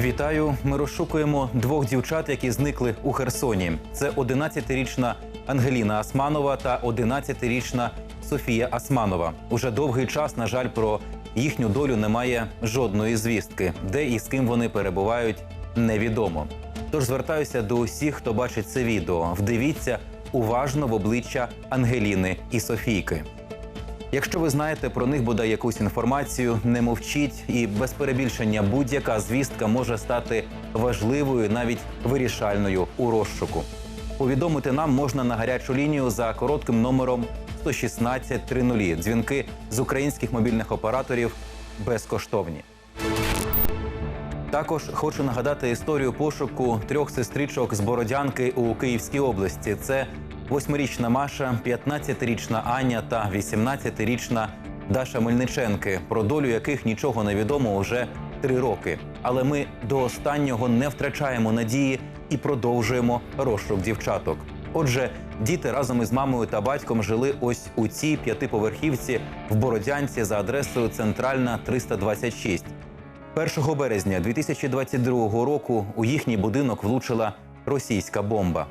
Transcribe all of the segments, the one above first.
Вітаю! Ми розшукуємо двох дівчат, які зникли у Херсоні. Це 11-річна Ангеліна Асманова та 11-річна Софія Асманова. Уже довгий час, на жаль, про їхню долю немає жодної звістки, де і з ким вони перебувають, невідомо. Тож звертаюся до усіх, хто бачить це відео. Вдивіться уважно в обличчя Ангеліни і Софійки. Якщо ви знаєте про них бодай якусь інформацію, не мовчіть, і без перебільшення будь-яка звістка може стати важливою, навіть вирішальною у розшуку. Повідомити нам можна на гарячу лінію за коротким номером 116 30. Дзвінки з українських мобільних операторів безкоштовні. Також хочу нагадати історію пошуку трьох сестричок з Бородянки у Київській області. Це восьмирічна Маша, 15-річна Аня та 18-річна Даша Мельниченки, про долю яких нічого не відомо уже три роки. Але ми до останнього не втрачаємо надії і продовжуємо розшук дівчаток. Отже, діти разом із мамою та батьком жили ось у цій п'ятиповерхівці в Бородянці за адресою Центральна 326. 1 березня 2022 року у їхній будинок влучила російська бомба.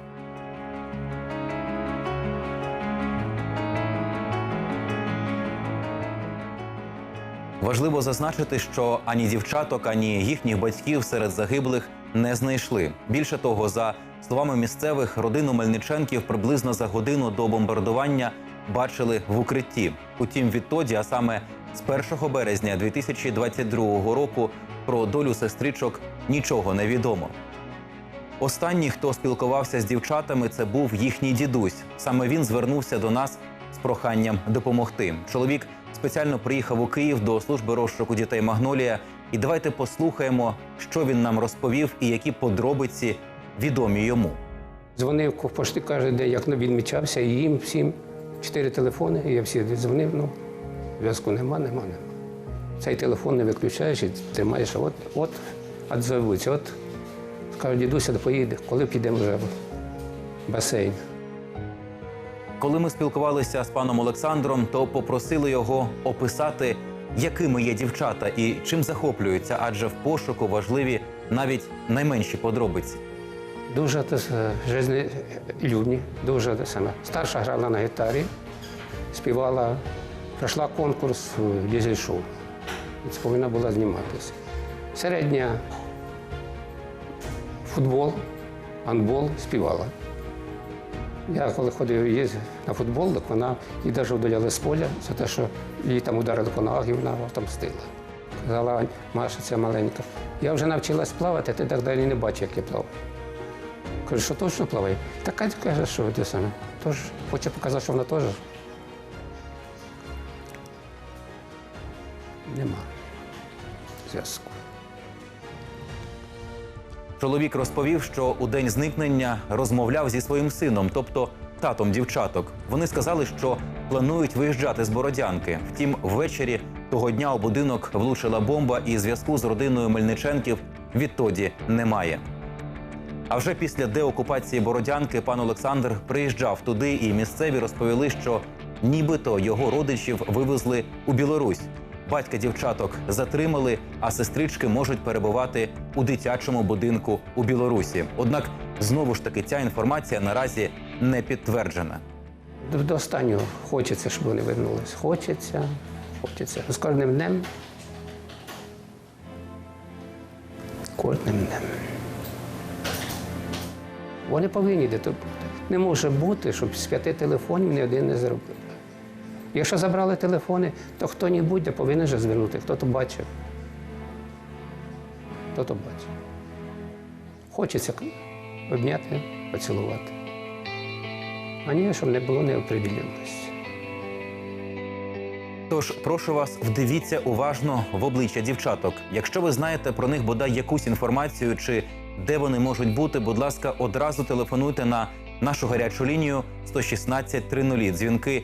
Важливо зазначити, що ані дівчаток, ані їхніх батьків серед загиблих не знайшли. Більше того, за словами місцевих, родину Мельниченків приблизно за годину до бомбардування бачили в укритті. Утім, відтоді, а саме з 1 березня 2022 року, про долю сестричок нічого не відомо. Останній, хто спілкувався з дівчатами, це був їхній дідусь. Саме він звернувся до нас з проханням допомогти. Чоловік спеціально приїхав у Київ до служби розшуку дітей Магнолія. І давайте послухаємо, що він нам розповів і які подробиці відомі йому. Дзвонив почти кожен день, як відмічався, і їм всім чотири телефони, і я всі дзвонив, ну, зв'язку нема, нема, нема. Цей телефон не виключаєш і тримаєш, от, от, відзовуться, от, скажуть, дідуся, поїде, коли підемо вже в басейн. Коли ми спілкувалися з паном Олександром, то попросили його описати, якими є дівчата і чим захоплюються, адже в пошуку важливі навіть найменші подробиці. Дуже те дуже те саме. Старша грала на гітарі, співала, пройшла конкурс в дізель-шоу. Повинна була зніматися. Середня футбол, гандбол співала. Я коли ходив їздив на футбол, так вона і навіть удаляли з поля за те, що її там ударили по ногах, і вона отомстила. Казала, Маша, ця маленька. Я вже навчилась плавати, ти так далі не бачиш, як я плаваю. Кажу, що точно плаває? Та Катя каже, що ти саме. Тож хоче показати, що вона теж. Нема зв'язку. Чоловік розповів, що у день зникнення розмовляв зі своїм сином, тобто татом дівчаток. Вони сказали, що планують виїжджати з Бородянки. Втім, ввечері того дня у будинок влучила бомба, і зв'язку з родиною Мельниченків відтоді немає. А вже після деокупації Бородянки пан Олександр приїжджав туди, і місцеві розповіли, що нібито його родичів вивезли у Білорусь. Батька дівчаток затримали, а сестрички можуть перебувати у дитячому будинку у Білорусі. Однак знову ж таки ця інформація наразі не підтверджена. До, останнього хочеться, щоб вони вернулись. Хочеться, хочеться. З кожним днем. Кожним днем. Вони повинні де. Не може бути, щоб з п'яти телефонів ні один не зробив. Якщо забрали телефони, то хто-небудь де повинен же звернути, хто то бачив. Хто то бачив. Хочеться обняти, поцілувати. А ні, щоб не було неопределенності. Тож прошу вас, вдивіться уважно в обличчя дівчаток. Якщо ви знаєте про них бодай якусь інформацію чи де вони можуть бути, будь ласка, одразу телефонуйте на нашу гарячу лінію 116 30. Дзвінки